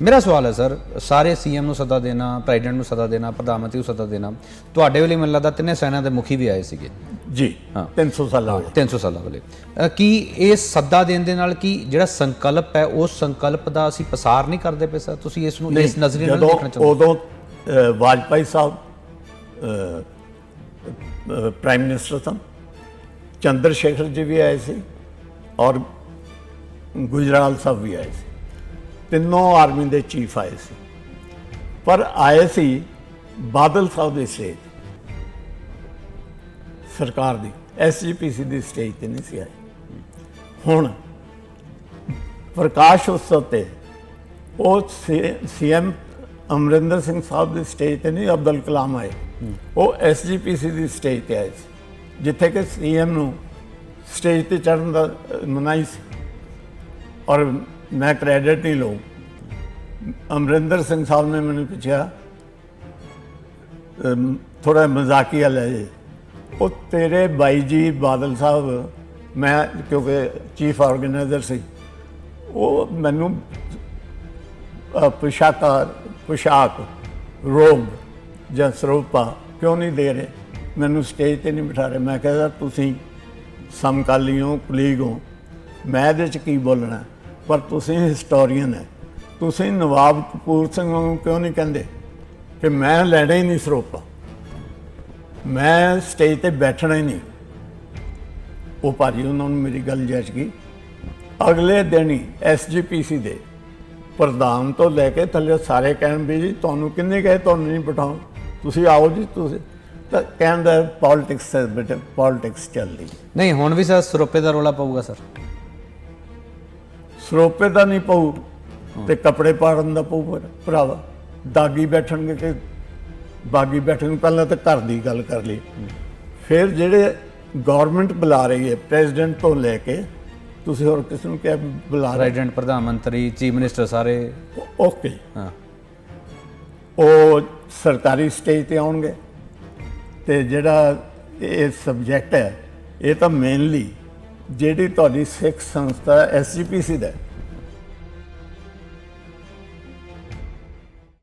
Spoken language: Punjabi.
ਮੇਰਾ ਸਵਾਲ ਹੈ ਸਰ ਸਾਰੇ ਸੀਐਮ ਨੂੰ ਸੱਦਾ ਦੇਣਾ ਪ੍ਰੈਜ਼ੀਡੈਂਟ ਨੂੰ ਸੱਦਾ ਦੇਣਾ ਪ੍ਰਧਾਨ ਮੰਤਰੀ ਨੂੰ ਸੱਦਾ ਦੇਣਾ ਤੁਹਾਡੇ ਵੇਲੇ ਮੈਨੂੰ ਲੱਗਦਾ ਤਿੰਨੇ ਸੈਨਾ ਦੇ ਮੁਖੀ ਵੀ ਆਏ ਸੀਗੇ। ਜੀ ਹਾਂ। 300 ਸਾਲਾਂ ਹੋਏ 300 ਸਾਲਾਂ ਵੇਲੇ। ਕੀ ਇਹ ਸੱਦਾ ਦੇਣ ਦੇ ਨਾਲ ਕੀ ਜਿਹੜਾ ਸੰਕਲਪ ਹੈ ਉਸ ਸੰਕਲਪ ਦਾ ਅਸੀਂ ਪਸਾਰ ਨਹੀਂ ਕਰਦੇ ਪਏ ਸਰ? ਤੁਸੀਂ ਇਸ ਨੂੰ ਇਸ ਨਜ਼ਰੀਏ ਨਾਲ ਦੇਖਣਾ ਚਾਹੁੰਦੇ ਉਦੋਂ ਵਾਜਪਾਈ ਸਾਹਿਬ ਪ੍ਰਾਈਮ ਮਿਨਿਸਟਰ ਸਨ। ਚੰਦਰ ਸ਼ੇਖਰ ਜੀ ਵੀ ਆਏ ਸੀ ਔਰ ਗੁਜਰਾਲ ਸਾਹਿਬ ਵੀ ਆਏ ਸੀ। ਤਿੰਨੋਂ ਆਰਮੀ ਦੇ ਚੀਫ ਆਏ ਸੀ। ਪਰ ਆਏ ਸੀ ਬਾਦਲ ਸਾਹਿਬ ਦੇ ਸਟੇਜ ਸਰਕਾਰ ਦੀ ਐਸਜੀਪੀਸੀ ਦੀ ਸਟੇਜ ਤੇ ਨਹੀਂ ਸੀ ਆਏ। ਹੁਣ ਪ੍ਰਕਾਸ਼ ਉਤਸਵ ਤੇ ਉਹ ਸੀਐਮ ਅਮਰਿੰਦਰ ਸਿੰਘ ਸਾਹਿਬ ਦੀ ਸਟੇਜ ਤੇ ਨਹੀਂ ਅਬਦੁਲ ਕਲਾਮ ਆਏ। ਉਹ ਐਸਜੀਪੀਸੀ ਦੀ ਸਟੇਜ ਤੇ ਆਏ ਸੀ। ਜਿੱਥੇ ਕਿ ਸੀਐਮ ਨੂੰ ਸਟੇਜ ਤੇ ਚੜ੍ਹਨ ਦਾ ਅ, ਮਨਾਹੀ ਸੀ। ਔਰ ਮੈਂ ਕ੍ਰੈਡਿਟ ਨਹੀਂ ਲਊ। ਅਮਰਿੰਦਰ ਸਿੰਘ ਸਾਹਿਬ ਨੇ ਮੈਨੂੰ ਪੁੱਛਿਆ ਥੋੜਾ ਮਜ਼ਾਕੀਆ ਲੈ ਜੇ। ਉਹ ਤੇਰੇ ਬਾਈ ਜੀ ਬਾਦਲ ਸਾਹਿਬ, ਮੈਂ ਕਿਉਂਕਿ ਚੀਫ ਆਰਗੇਨਾਈਜ਼ਰ ਸੀ, ਉਹ ਮੈਨੂੰ ਪੁਸ਼ਾਕਾ, ਪੁਸ਼ਾਕ, ਰੋਗ ਜਾਂ ਸਰੂਪਾ ਕਿਉਂ ਨਹੀਂ ਦੇ ਰਹੇ? ਮੈਨੂੰ ਸਟੇਜ ਤੇ ਨਹੀਂ ਬਿਠਾ ਰਹੇ। ਮੈਂ ਕਹਿੰਦਾ ਤੁਸੀਂ ਸਮਕਾਲੀ ਹੋ ਕੁਲੀਗ ਹੋ ਮੈਂ ਇਹਦੇ ਚ ਕੀ ਬੋਲਣਾ? ਪਰ ਤੁਸੀਂ ਹਿਸਟੋਰੀਅਨ ਹੈ। ਤੁਸੀਂ ਨਵਾਬ ਕਪੂਰ ਸਿੰਘ ਨੂੰ ਕਿਉਂ ਨਹੀਂ ਕਹਿੰਦੇ ਕਿ ਮੈਂ ਲੈਣਾ ਹੀ ਨਹੀਂ ਸਰੋਪਾ? ਮੈਂ ਸਟੇਜ ਤੇ ਬੈਠਣਾ ਹੀ ਨਹੀਂ। ਉਹ ਭਾਜੀ, ਉਹਨਾਂ ਨੂੰ ਮੇਰੀ ਗੱਲ ਜੱਜ ਗਈ। ਅਗਲੇ ਦਿਨ ਹੀ ਐਸਜੀਪੀਸੀ ਦੇ ਪ੍ਰਧਾਨ ਤੋਂ ਲੈ ਕੇ ਥੱਲੇ ਸਾਰੇ ਕਹਿਣ ਵੀ ਜੀ, ਤੁਹਾਨੂੰ ਕਿੰਨੇ ਕਹੇ, ਤੁਹਾਨੂੰ ਨਹੀਂ ਬਿਠਾਉਂ ਤੁਸੀਂ ਆਓ ਜੀ, ਤੁਸੀਂ ਤਾਂ ਕਹਿੰਦਾ ਪੋਲਿਟਿਕਸ ਹੈ ਬੇਟੇ ਪੋਲਿਟਿਕਸ ਚੱਲਦੀ ਨਹੀਂ, ਹੁਣ ਵੀ ਸਰ ਸਰੋਪੇ ਦਾ ਰੋਲਾ ਪਊਗਾ ਸਰ। ਸਰੋਪੇ ਦਾ ਨਹੀਂ ਪਊ ਤੇ ਕੱਪੜੇ ਪਾੜਨ ਦਾ ਪਊ ਭਰਾਵਾ ਦਾਗੀ ਬੈਠਣਗੇ ਕਿ ਬਾਗੀ ਬੈਠਣ ਪਹਿਲਾਂ ਤਾਂ ਘਰ ਦੀ ਗੱਲ ਕਰ ਲਈ। ਫਿਰ ਜਿਹੜੇ ਗਵਰਨਮੈਂਟ ਬੁਲਾ ਰਹੀ ਹੈ ਪ੍ਰੈਜ਼ੀਡੈਂਟ ਤੋਂ ਲੈ ਕੇ ਤੁਸੀਂ ਹੋਰ ਕਿਸ ਨੂੰ ਕਿਹਾ ਬੁਲਾ ਰਹੇ? ਪ੍ਰੈਜ਼ੀਡੈਂਟ ਪ੍ਰਧਾਨ ਮੰਤਰੀ ਚੀਫ ਮਿਨਿਸਟਰ ਸਾਰੇ? ਓਕੇ ਹਾਂ। ਉਹ ਸਰਕਾਰੀ ਸਟੇਜ ਤੇ ਆਉਣਗੇ ਤੇ ਜਿਹੜਾ ਇਹ ਸਬਜੈਕਟ ਹੈ ਇਹ ਤਾਂ ਮੇਨਲੀ ਜਿਹੜੀ ਤੁਹਾਡੀ ਸਿੱਖ ਸੰਸਥਾ ਐਸਜੀਪੀਸੀ ਦਾ ਹੈ,